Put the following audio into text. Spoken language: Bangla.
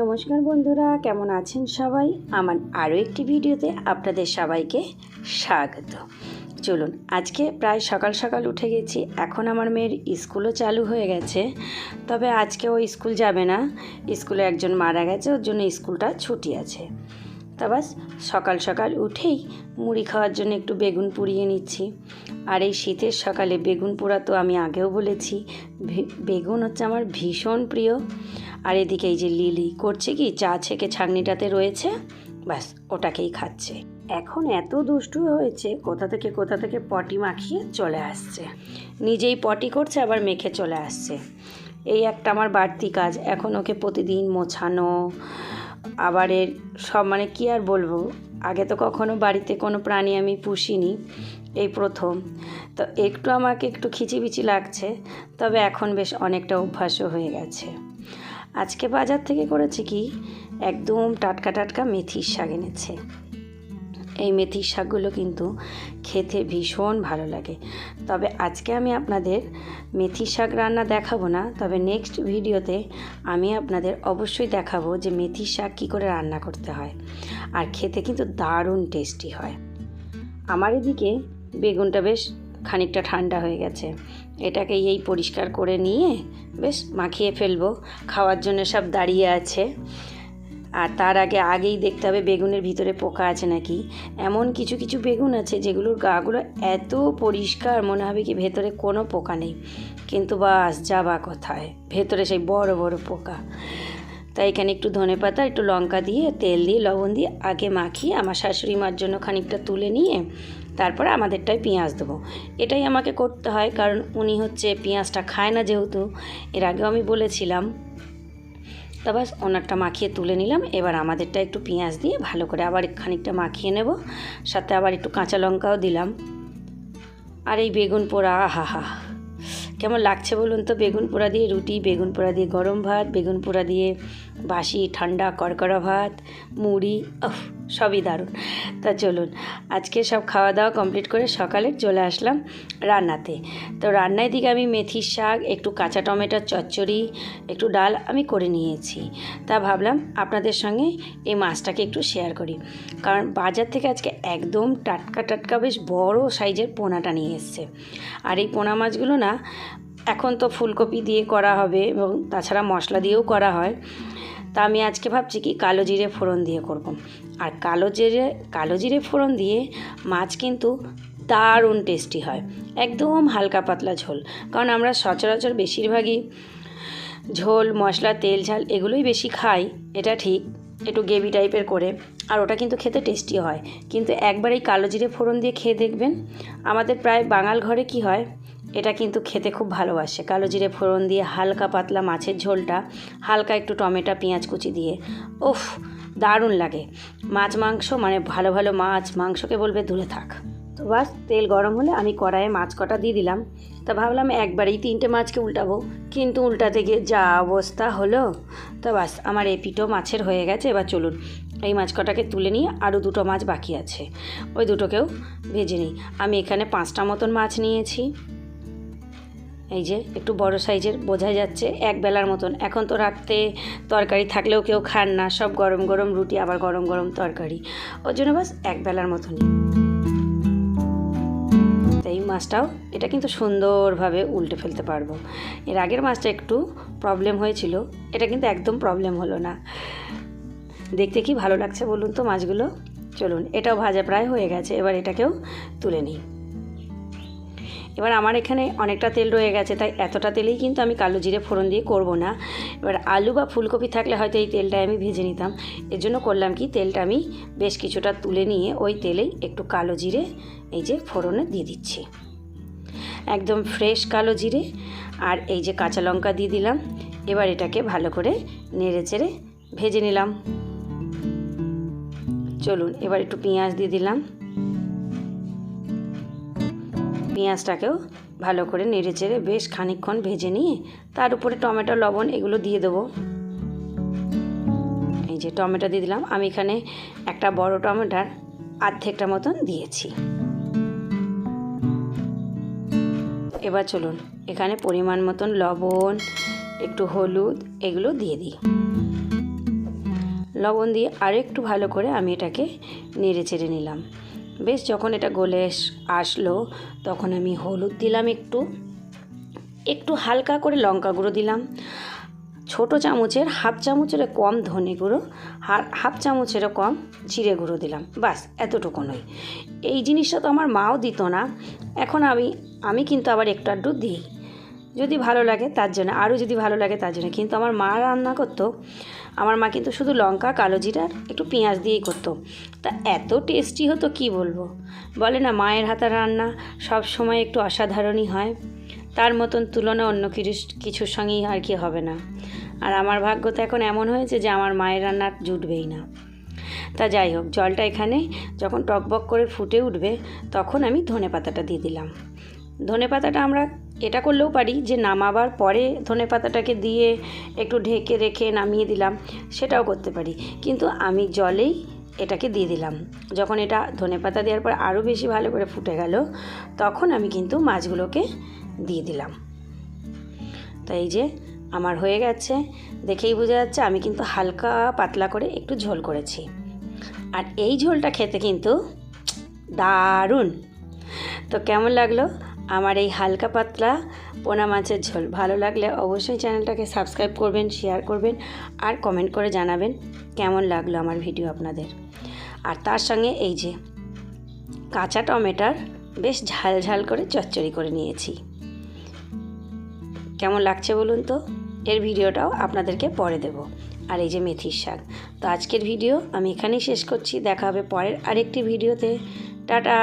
নমস্কার বন্ধুরা, কেমন আছেন সবাই? আমার আরও একটি ভিডিওতে আপনাদের সবাইকে স্বাগত। চলুন, আজকে প্রায় সকাল সকাল উঠে গেছি। এখন আমার মেয়ের স্কুলও চালু হয়ে গেছে। তবে আজকে ও স্কুল যাবে না। স্কুলে একজন মারা গেছে, ওর জন্য স্কুলটা ছুটি আছে। তা বাস, সকাল সকাল উঠেই মুড়ি খাওয়ার জন্য একটু বেগুন পুড়িয়ে নিচ্ছি। আর এই শীতের সকালে বেগুন পোড়া তো আমি আগেও বলেছি বেগুন হচ্ছে আমার ভীষণ প্রিয়। আর এদিকে এই যে লিলি, করছে কি, চা ছেঁকে ছাগনিটাতে রয়েছে ব্যাস ওটাকেই খাচ্ছে। এখন এত দুষ্টু হয়েছে, কোথা থেকে কোথা থেকে পটি মাখিয়ে চলে আসছে। নিজেই পটি করছে, আবার মেখে চলে আসছে। এই একটা আমার বাড়তি কাজ, এখন ওকে প্রতিদিন মোছানো আবার এর সব মানে কি আর বলব? আগে তো কখনো বাড়িতে কোনো প্রাণী আমি পুষিনি, এই প্রথম। তো একটু আমাকে একটু খিচিবিচি লাগছে, তবে এখন বেশ অনেকটা অভ্যাসও হয়ে গেছে। আজকে বাজার থেকে করেছি কি, একদম টাটকা টাটকা মেথির শাক এনেছে। এই মেথির শাকগুলো কিন্তু খেতে ভীষণ ভালো লাগে। তবে আজকে আমি আপনাদের মেথির শাক রান্না দেখাবো না, তবে নেক্সট ভিডিওতে আমি আপনাদের অবশ্যই দেখাবো যে মেথির শাক কী করে রান্না করতে হয়, আর খেতে কিন্তু দারুণ টেস্টি হয়। আমার এদিকে বেগুনটা বেশ খানিকটা ঠান্ডা হয়ে গেছে, এটাকে এই পরিষ্কার করে নিয়ে বেশ মাখিয়ে ফেলব, খাওয়ার জন্য সব দাঁড়িয়ে আছে। আর তার আগে আগেই দেখতে হবে বেগুনের ভিতরে পোকা আছে নাকি। এমন কিছু কিছু বেগুন আছে যেগুলোর গাগুলো এত পরিষ্কার মনে হবে কি ভেতরে কোনো পোকা নেই। কিন্তু বাস, যাবা কোথায়? ভেতরে সেই বড় বড় পোকা। তাই এখানে একটু ধনে পাতা, একটু লঙ্কা দিয়ে, তেল দিয়ে, লবণ দিয়ে আগে মাখিয়ে আমার শাশুড়ি মার জন্য খানিকটা তুলে নিয়ে তারপরে আমাদেরটাই পেঁয়াজ দেবো। এটাই আমাকে করতে হয় কারণ উনি হচ্ছে পেঁয়াজটা খায় না যেহেতু। এর আগেও আমি বলেছিলাম তা বাস ওনারটা মাখিয়ে তুলে নিলাম। এবার আমাদেরটা একটু পেঁয়াজ দিয়ে ভালো করে আবার খানিকটা মাখিয়ে নেব। সাথে আবার একটু কাঁচা লঙ্কাও দিলাম। আর এই বেগুন পোড়া, আহা হা। কেমন লাগছে বলুন তো? বেগুন পোড়া দিয়ে রুটি, বেগুন পোড়া দিয়ে গরম ভাত, বেগুন পোড়া দিয়ে বাসি, ঠান্ডা, কড়কড়া ভাত, মুড়ি সবই দারুণ। তা চলুন, আজকে সব খাওয়া দাওয়া কমপ্লিট করে সকালে চলে আসলাম রান্নাতে। তো রান্নায় দিকে আমি মেথির শাক, একটু কাঁচা টমেটোর চচ্চড়ি, একটু ডাল আমি করে নিয়েছি। তা ভাবলাম আপনাদের সঙ্গে এই মাছটাকে একটু শেয়ার করি। কারণ বাজার থেকে আজকে একদম টাটকা টাটকা বেশ বড় সাইজের পোনাটা নিয়ে এসছে। আর এই পোনা মাছগুলো না, এখন তো ফুলকপি দিয়ে করা হবে এবং তাছাড়া মশলা দিয়েও করা হয়। তা আমি আজকে ভাবছি কি কালো জিরে ফোড়ন দিয়ে করব। আর কালো জিরে কালো জিরে ফোড়ন দিয়ে মাছ কিন্তু দারুণ টেস্টি হয়। একদম হালকা পাতলা ঝোল। কারণ আমরা সচরাচর বেশিরভাগই ঝোল, মশলা, তেল, ঝাল এগুলোই বেশি খাই, এটা ঠিক, একটু গ্রেভি টাইপের করে। আর ওটা কিন্তু খেতে টেস্টি হয়। কিন্তু একবার এই কালো জিরে ফোড়ন দিয়ে খেয়ে দেখবেন, আমাদের প্রায় বাঙাল ঘরে কি হয় এটা কিন্তু খেতে খুব ভালোবাসে। কালো জিরে ফোড়ন দিয়ে হালকা পাতলা মাছের ঝোলটা, হালকা একটু টমেটো, পেঁয়াজ কুচি দিয়ে। উফ, দারুণ লাগে। মাছ মাংস মানে ভালো ভালো মাছ, মাংসকে বলবে দূরে থাক। তো বাস, তেল গরম হলে আমি কড়াইয়ে মাছ কটা দিয়ে দিলাম। তা ভাবলাম একবারেই তিনটে মাছকে উল্টাবো, কিন্তু উল্টাতে গিয়ে যা অবস্থা হলো। তো বাস, আমার এপিটো মাছের হয়ে গেছে, এবার চলুন। এই মাছ কটাকে তুলে নিয়ে আরও দুটো মাছ বাকি আছে। ওই দুটোকেও ভেজে নিই। আমি এখানে পাঁচটা মতন মাছ নিয়েছি। এই যে, একটু বড় সাইজের বোঝা যাচ্ছে এক বেলার মতন। এখন তো রাত্রে তরকারি থাকলেও কেউ খান না, সব গরম গরম রুটি, আবার গরম গরম তরকারি। ওর জন্য বাস এক বেলার মতনই এই মাছটাও, এটা কিন্তু সুন্দরভাবে উল্টে ফেলতে পারব। এর আগের মাছটা একটু প্রবলেম হয়েছিল, এটা কিন্তু একদম প্রবলেম হলো না। দেখতে কি ভালো লাগছে বলুন তো মাছগুলো? চলুন, এটাও ভাজা প্রায় হয়ে গেছে, এবার এটাকেও তুলে নিই। এবার আমার এখানে অনেকটা তেল রয়ে গেছে, তাই এতটা তেলেই কিন্তু আমি কালো জিরে ফোড়ন দিয়ে করব না। এবার আলু বা ফুলকপি থাকলে হয়তো এই তেলটাই আমি ভেজে নিতাম। এর জন্য করলাম কি, তেলটা আমি বেশ কিছুটা তুলে নিয়ে ওই তেলেই একটু কালো জিরে এই যে ফোড়নে দিয়ে দিচ্ছি। একদম ফ্রেশ কালো জিরে আর এই যে কাঁচা লঙ্কা দিয়ে দিলাম। এবার এটাকে ভালো করে নেড়ে চেড়ে ভেজে নিলাম। চলুন, এবার একটু পেঁয়াজ দিয়ে দিলাম। পেঁয়াজটাকেও ভালো করে নেড়ে চেড়ে বেশ খানিকক্ষণ ভেজে নিয়ে তার উপরে টমেটো, লবণ এগুলো দিয়ে দেবো। এই যে টমেটো দিয়ে দিলাম। আমি এখানে একটা বড় টমেটোর আর্ধেকটা মতন দিয়েছি। এবার চলুন, এখানে পরিমাণ মতন লবণ, একটু হলুদ এগুলো দিয়ে দিই। লবণ দিয়ে আরও একটু ভালো করে আমি এটাকে নেড়ে চেড়ে নিলাম। বেশ, যখন এটা গলে আসলো, তখন আমি হলুদ দিলাম একটু। একটু হালকা করে লঙ্কা গুঁড়ো দিলাম। ছোট চামচের, হাফ চামচের কম ধনে গুঁড়ো আর হাফ চামচেরও কম জিরে গুঁড়ো দিলাম। বাস এতটুকুনই এই জিনিসটা তো আমার মাও দিত না। এখন আমি আমি কিন্তু আবার একটু আধটু দিই। যদি ভালো লাগে, তার জন্য, আরও যদি ভালো লাগে, তার জন্য। কিন্তু আমার মা রান্না করতো আমার মা কিন্তু শুধু লঙ্কা, কালো জিরার একটু পেঁয়াজ দিয়েই করতো। তা এত টেস্টি হতো কি বলব? বলে না, মায়ের হাতের রান্না সব সময় একটু অসাধারণই হয়। তার মতন তুলনা অন্য কিছু কিছুর সঙ্গেই আর কি হবে না। আর আমার ভাগ্য তো এখন এমন হয়েছে যে আমার মায়ের রান্নার জুটবেই না। তা যাই হোক, জলটা এখানে যখন টকবক করে ফুটে উঠবে, তখন আমি ধনে পাতাটা দিয়ে দিলাম। ধনে পাতাটা আমরা এটা করলেও পারি যে নামাবার পরে ধনে পাতাটাকে দিয়ে একটু ঢেকে রেখে নামিয়ে দিলাম, সেটাও করতে পারি। কিন্তু আমি জলেই এটাকে দিয়ে দিলাম। যখন এটা ধনে পাতা দেওয়ার পর আরও বেশি ভালো করে ফুটে গেল, তখন আমি কিন্তু মাছগুলোকে দিয়ে দিলাম। তো এই যে আমার হয়ে গেছে। দেখেই বোঝা যাচ্ছে আমি কিন্তু হালকা পাতলা করে একটু ঝোল করেছি। আর এই ঝোলটা খেতে কিন্তু দারুণ। তো কেমন লাগল? আমার এই হালকা পাতলা পোনা মাছের ঝোল। ভালো লাগলে অবশ্যই চ্যানেলটাকে সাবস্ক্রাইব করবেন শেয়ার করবেন আর কমেন্ট করে জানাবেন কেমন লাগল আমার ভিডিও আপনাদের। আর তার সঙ্গে এই যে কাঁচা টমেটার বেশ ঝাল ঝাল করে চচ্চড়ি করে নিয়েছি। কেমন লাগছে বলুন তো? এর ভিডিওটাও আপনাদেরকে পরে দেব। আর এই যে মেথির শাক। তো আজকের ভিডিও আমি এখানেই শেষ করছি। দেখা হবে পরের আরেকটি ভিডিওতে টাটা!